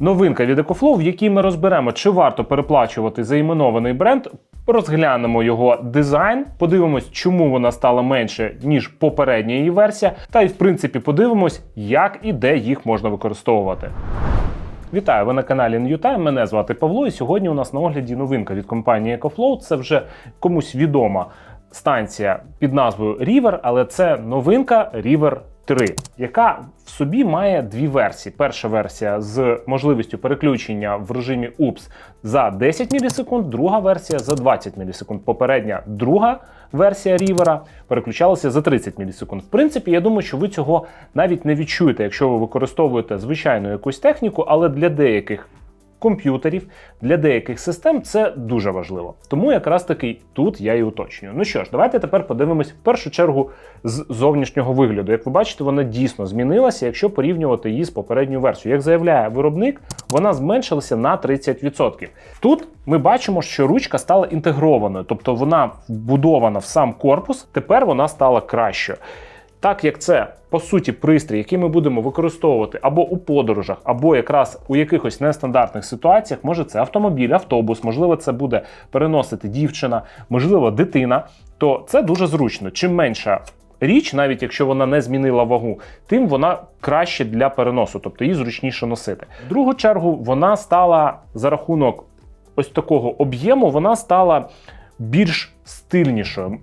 Новинка від EcoFlow, в якій ми розберемо, чи варто переплачувати за іменований бренд, розглянемо його дизайн, подивимось, чому вона стала менше, ніж попередня її версія, та й в принципі подивимось, як і де їх можна використовувати. Вітаю, ви на каналі NewTime, Мене звати Павло, і сьогодні у нас на огляді новинка від компанії EcoFlow. Це вже комусь відома станція під назвою River, але це новинка River 3, яка в собі має дві версії. Перша версія з можливістю переключення в режимі UPS за 10 мілісекунд, друга версія за 20 мілісекунд. Попередня друга версія River переключалася за 30 мілісекунд. В принципі, я думаю, що ви цього навіть не відчуєте, якщо ви використовуєте звичайну якусь техніку, але для деяких комп'ютерів, для деяких систем це дуже важливо. Тому якраз таки тут я і уточнюю. Ну що ж, давайте тепер подивимось в першу чергу з зовнішнього вигляду. Як ви бачите, вона дійсно змінилася, якщо порівнювати її з попередньою версією. Як заявляє виробник, вона зменшилася на 30%. Тут ми бачимо, що ручка стала інтегрованою, тобто вона вбудована в сам корпус. Тепер вона стала кращою. Так як це по суті пристрій, який ми будемо використовувати або у подорожах, або якраз у якихось нестандартних ситуаціях, може це автомобіль, автобус, можливо, це буде переносити дівчина, можливо, дитина, то це дуже зручно. Чим менша річ, навіть якщо вона не змінила вагу, тим вона краще для переносу, тобто її зручніше носити. В другу чергу вона стала за рахунок ось такого об'єму, вона стала більш стильнішою.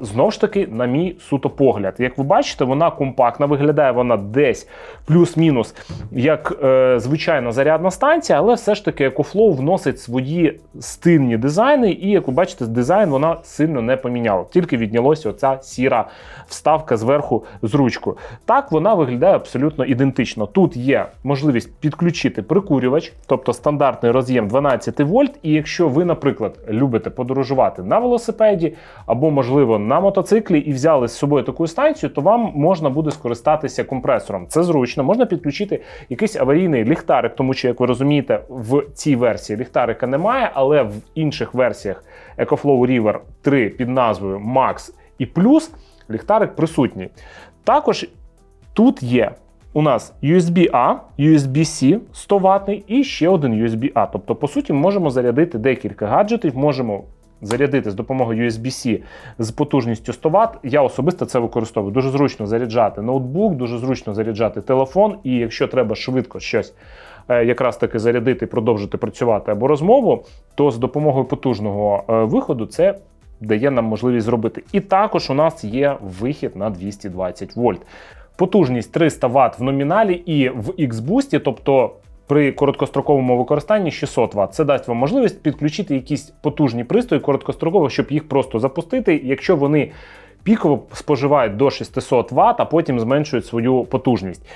Знову ж таки, на мій суто погляд. Як ви бачите, вона компактна, виглядає вона десь плюс-мінус як е, звичайна зарядна станція, але все ж таки EcoFlow вносить свої стильні дизайни, і як ви бачите, дизайн вона сильно не поміняла. Тільки віднялася оця сіра вставка зверху з ручкою. Так вона виглядає абсолютно ідентично. Тут є можливість підключити прикурювач, тобто стандартний роз'єм 12 вольт. І якщо ви, наприклад, любите подорожувати на велосипеді або, можливо, на мотоциклі і взяли з собою таку станцію, то вам можна буде скористатися компресором. Це зручно, можна підключити якийсь аварійний ліхтарик, тому що, як ви розумієте, в цій версії ліхтарика немає, але в інших версіях EcoFlow River 3 під назвою Max і Plus ліхтарик присутній. Також тут є. У нас USB-A, USB-C 100 ватний і ще один USB-A. Тобто, по суті, ми можемо зарядити декілька гаджетів, можемо зарядити з допомогою USB-C з потужністю 100 Вт. Я особисто це використовую. Дуже зручно заряджати ноутбук, дуже зручно заряджати телефон, і якщо треба швидко щось е, якраз таки зарядити, продовжити працювати або розмову, то з допомогою потужного е, виходу це. Дає нам можливість зробити. І також у нас є вихід на 220 вольт. Потужність 300 Вт в номіналі і в X-Boost, тобто при короткостроковому використанні 600 Вт. Це дасть вам можливість підключити якісь потужні пристрої короткостроково, щоб їх просто запустити, якщо вони піково споживають до 600 Вт, а потім зменшують свою потужність.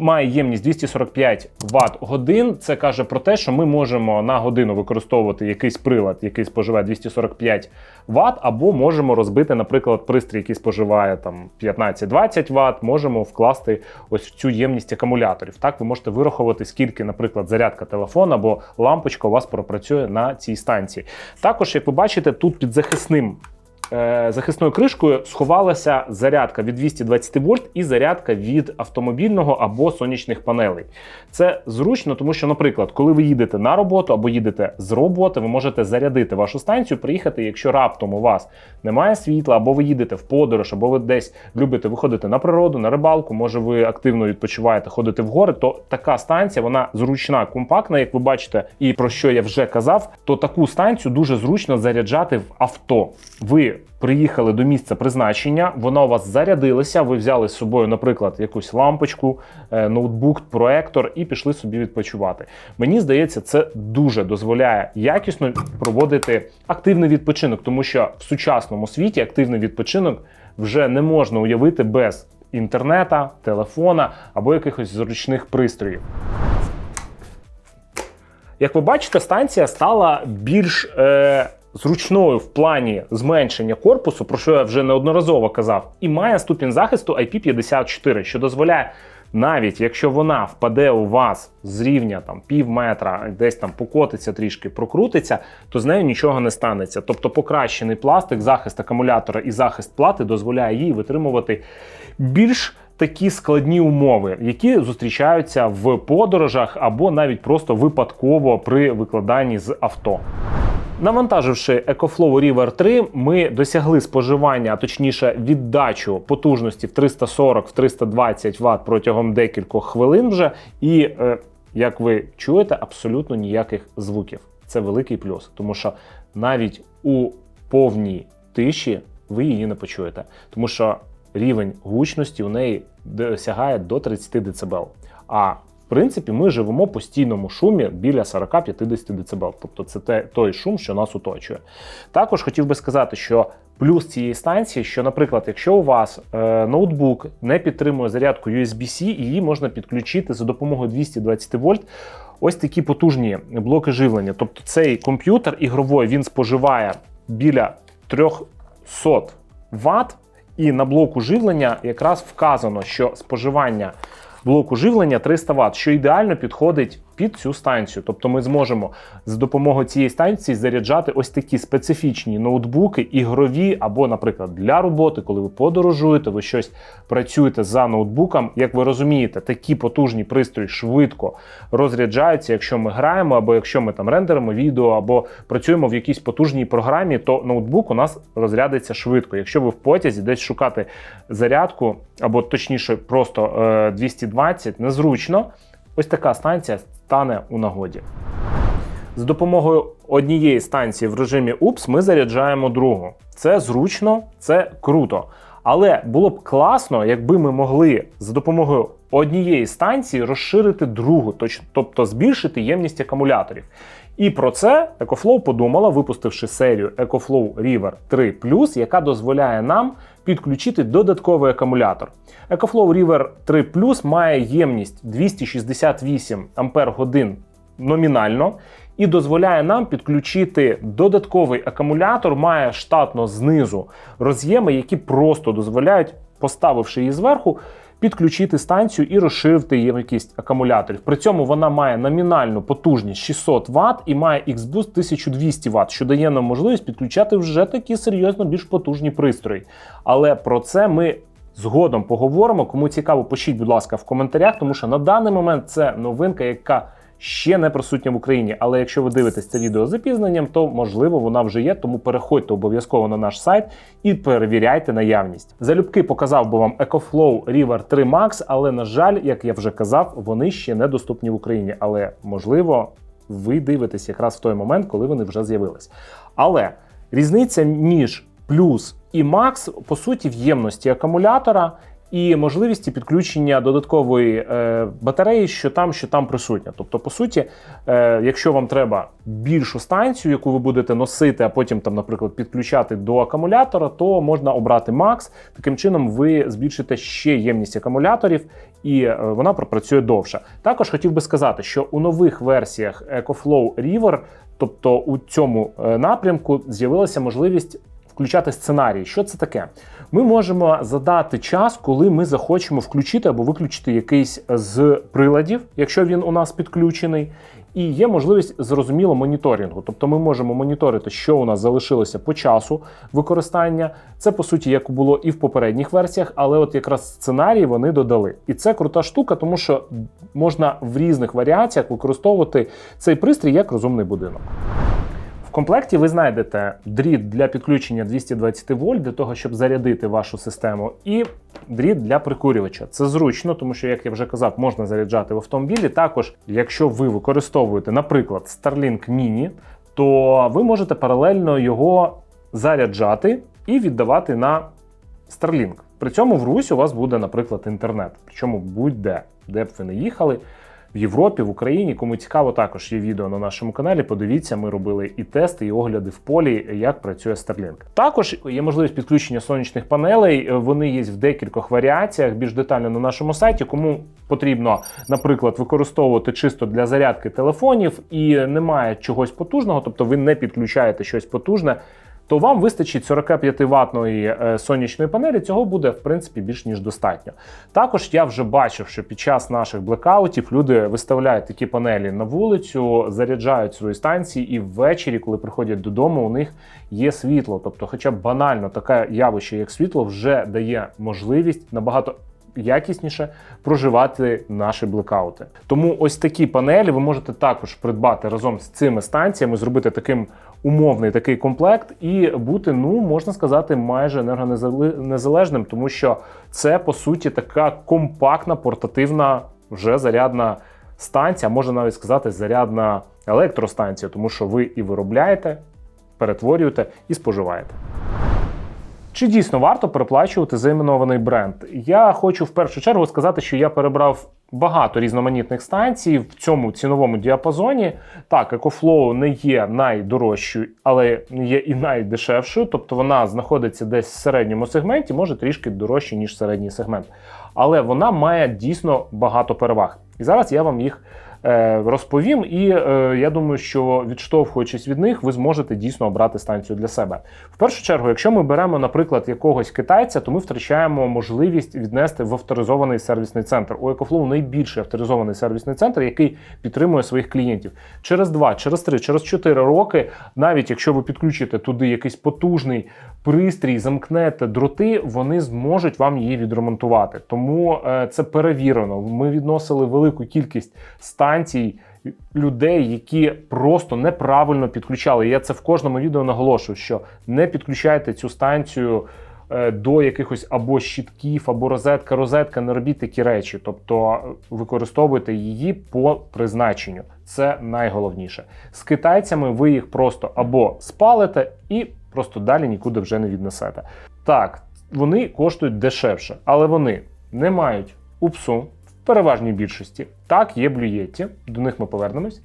Має ємність 245 Вт годин. Це каже про те, що ми можемо на годину використовувати якийсь прилад, який споживає 245 Вт, або можемо розбити, наприклад, пристрій, який споживає там 15-20 Вт, можемо вкласти ось в цю ємність акумуляторів. Так ви можете вирахувати, скільки, наприклад, зарядка телефона або лампочка у вас пропрацює на цій станції. Також, як ви бачите, тут під захисним захисною кришкою сховалася зарядка від 220 вольт і зарядка від автомобільного або сонячних панелей. Це зручно, тому що, наприклад, коли ви їдете на роботу або їдете з роботи, ви можете зарядити вашу станцію, приїхати, якщо раптом у вас немає світла, або ви їдете в подорож, або ви десь любите виходити на природу, на рибалку, може ви активно відпочиваєте, ходите в гори, то така станція вона зручна, компактна, як ви бачите, і про що я вже казав, то таку станцію дуже зручно заряджати в авто. Ви приїхали до місця призначення, вона у вас зарядилася. Ви взяли з собою, наприклад, якусь лампочку, е, ноутбук, проектор і пішли собі відпочивати. Мені здається, це дуже дозволяє якісно проводити активний відпочинок, тому що в сучасному світі активний відпочинок вже не можна уявити без інтернета, телефона або якихось зручних пристроїв. Як ви бачите, станція стала більш е, зручною в плані зменшення корпусу, про що я вже неодноразово казав, і має ступінь захисту IP54, що дозволяє. Навіть якщо вона впаде у вас з рівня там пів метра, десь там покотиться трішки, прокрутиться, то з нею нічого не станеться. Тобто покращений пластик, захист акумулятора і захист плати дозволяє їй витримувати більш такі складні умови, які зустрічаються в подорожах або навіть просто випадково при викладанні з авто. Навантаживши EcoFlow River 3, ми досягли споживання, а точніше віддачу потужності в 340-320 Вт протягом декількох хвилин вже. І, е, як ви чуєте, абсолютно ніяких звуків. Це великий плюс, тому що навіть у повній тиші ви її не почуєте, тому що рівень гучності у неї досягає до 30 дБ. А принципі, ми живемо в постійному шумі біля 40-50 дБ. Тобто це те, той шум, що нас оточує. Також хотів би сказати, що плюс цієї станції, що, наприклад, якщо у вас е, ноутбук не підтримує зарядку USB-C, її можна підключити за допомогою 220 вольт. Ось такі потужні блоки живлення. Тобто цей комп'ютер ігровий він споживає біля 300 Вт, і на блоку живлення якраз вказано, що споживання блоку живлення 300 Вт, що ідеально підходить під цю станцію. Тобто ми зможемо з допомогою цієї станції заряджати ось такі специфічні ноутбуки, ігрові, або, наприклад, для роботи, коли ви подорожуєте, ви щось працюєте за ноутбуком. Як ви розумієте, такі потужні пристрої швидко розряджаються, якщо ми граємо, або якщо ми там рендеримо відео, або працюємо в якійсь потужній програмі, то ноутбук у нас розрядиться швидко. Якщо ви в потязі десь шукати зарядку, або точніше, просто е, 220, незручно. Ось така станція стане у нагоді. З допомогою однієї станції в режимі УПС ми заряджаємо другу. Це зручно, це круто. Але було б класно, якби ми могли за допомогою однієї станції розширити другу, тобто збільшити ємність акумуляторів. І про це EcoFlow подумала, випустивши серію EcoFlow River 3 яка дозволяє нам підключити додатковий акумулятор. EcoFlow River 3 Plus має ємність 268 Ампер годин номінально і дозволяє нам підключити додатковий акумулятор, має штатно знизу роз'єми, які просто дозволяють, поставивши її зверху, підключити станцію і розширити ємкість акумуляторів. При цьому вона має номінальну потужність 600 Вт і має X-Boost 1200 Вт, що дає нам можливість підключати вже такі серйозно більш потужні пристрої. Але про це ми. Згодом поговоримо. Кому цікаво, пишіть, будь ласка, в коментарях, тому що на даний момент це новинка, яка ще не присутня в Україні. Але якщо ви дивитесь це відео з запізненням, то можливо вона вже є. Тому переходьте обов'язково на наш сайт і перевіряйте наявність. Залюбки показав би вам EcoFlow River 3 Max, але на жаль, як я вже казав, вони ще не доступні в Україні. Але можливо, ви дивитесь якраз в той момент, коли вони вже з'явились. Але різниця між плюс і Max, по суті, в ємності акумулятора і можливості підключення додаткової е, батареї, що там, що там присутня. Тобто, по суті, е, якщо вам треба більшу станцію, яку ви будете носити, а потім там, наприклад, підключати до акумулятора, то можна обрати Max. Таким чином, ви збільшите ще ємність акумуляторів. І е, вона пропрацює довше. Також хотів би сказати, що у нових версіях EcoFlow River, тобто у цьому напрямку, з'явилася можливість включати сценарій. Що це таке? Ми можемо задати час, коли ми захочемо включити або виключити якийсь з приладів, якщо він у нас підключений. І є можливість зрозуміло моніторингу. Тобто ми можемо моніторити, що у нас залишилося по часу використання. Це по суті, як було і в попередніх версіях, але от якраз сценарії вони додали. І це крута штука, тому що можна в різних варіаціях використовувати цей пристрій як розумний будинок комплекті ви знайдете дріт для підключення 220 вольт для того, щоб зарядити вашу систему, і дріт для прикурювача. Це зручно, тому що, як я вже казав, можна заряджати в автомобілі. Також, якщо ви використовуєте, наприклад, Starlink Mini, то ви можете паралельно його заряджати і віддавати на Starlink. При цьому в Русі у вас буде, наприклад, інтернет. Причому будь-де, де б ви не їхали в Європі, в Україні. Кому цікаво, також є відео на нашому каналі. Подивіться, ми робили і тести, і огляди в полі, як працює Starlink. Також є можливість підключення сонячних панелей. Вони є в декількох варіаціях, більш детально на нашому сайті. Кому потрібно, наприклад, використовувати чисто для зарядки телефонів і немає чогось потужного, тобто ви не підключаєте щось потужне то вам вистачить 45 ватної е, сонячної панелі. Цього буде в принципі більш ніж достатньо. Також я вже бачив, що під час наших блекаутів люди виставляють такі панелі на вулицю, заряджають свої станції, і ввечері, коли приходять додому, у них є світло. Тобто, хоча б банально таке явище, як світло, вже дає можливість набагато якісніше проживати наші блекаути. Тому ось такі панелі ви можете також придбати разом з цими станціями, зробити таким умовний такий комплект і бути, ну можна сказати, майже енергонезалежним, тому що це по суті така компактна портативна вже зарядна станція, можна навіть сказати, зарядна електростанція, тому що ви і виробляєте, перетворюєте і споживаєте. Чи дійсно варто переплачувати за іменований бренд? Я хочу в першу чергу сказати, що я перебрав багато різноманітних станцій в цьому ціновому діапазоні. Так, EcoFlow не є найдорожчою, але є і найдешевшою. Тобто вона знаходиться десь в середньому сегменті, може трішки дорожче, ніж середній сегмент. Але вона має дійсно багато переваг. І зараз я вам їх розповім. І е, я думаю, що відштовхуючись від них, ви зможете дійсно обрати станцію для себе. В першу чергу, якщо ми беремо, наприклад, якогось китайця, то ми втрачаємо можливість віднести в авторизований сервісний центр. У EcoFlow найбільший авторизований сервісний центр, який підтримує своїх клієнтів. Через 2, через 3, через 4 роки, навіть якщо ви підключите туди якийсь потужний пристрій, замкнете дроти, вони зможуть вам її відремонтувати. Тому е, це перевірено. Ми відносили велику кількість станцій. Людей, які просто неправильно підключали. Я це в кожному відео наголошую, що не підключайте цю станцію е, до якихось або щитків, або розетка, розетка, не робіть такі речі. Тобто е, використовуйте її по призначенню. Це найголовніше. З китайцями ви їх просто або спалите і просто далі нікуди вже не віднесете. Так, вони коштують дешевше, але вони не мають упсу переважній більшості. Так, є блюєтті, до них ми повернемось.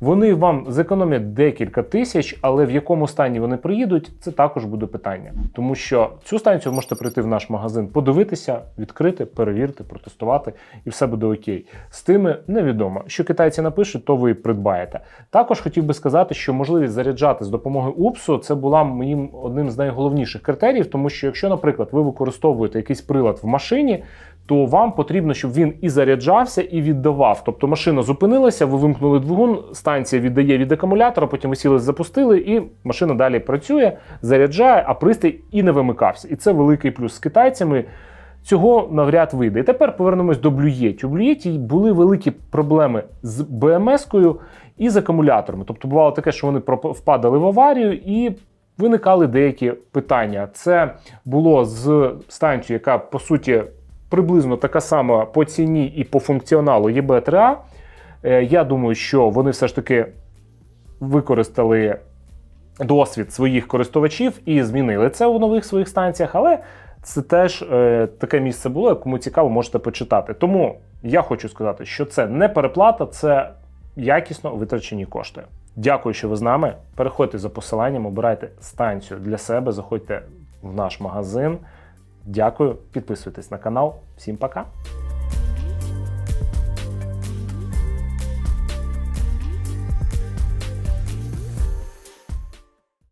Вони вам зекономлять декілька тисяч, але в якому стані вони приїдуть, це також буде питання. Тому що цю станцію можете прийти в наш магазин, подивитися, відкрити, перевірити, протестувати, і все буде окей. З тими невідомо. Що китайці напишуть, то ви придбаєте. Також хотів би сказати, що можливість заряджати з допомогою УПСу це була моїм одним з найголовніших критеріїв, тому що якщо, наприклад, ви використовуєте якийсь прилад в машині, то вам потрібно, щоб він і заряджався, і віддавав. Тобто машина зупинилася, ви вимкнули двигун, станція віддає від акумулятора, потім ви сіли, запустили, і машина далі працює, заряджає, а пристрій і не вимикався. І це великий плюс з китайцями. Цього навряд вийде. І тепер повернемось до блюєті. У блюєті були великі проблеми з БМС-кою і з акумуляторами. Тобто бувало таке, що вони впадали в аварію і виникали деякі питання. Це було з станцією, яка по суті приблизно така сама по ціні і по функціоналу ЄБ3А. Е, Я думаю, що вони все ж таки використали досвід своїх користувачів і змінили це у нових своїх станціях, але це теж е, таке місце було, кому цікаво, можете почитати. Тому я хочу сказати, що це не переплата, це якісно витрачені кошти. Дякую, що ви з нами. Переходьте за посиланням, обирайте станцію для себе, заходьте в наш магазин. Дякую, підписуйтесь на канал. Всім пока!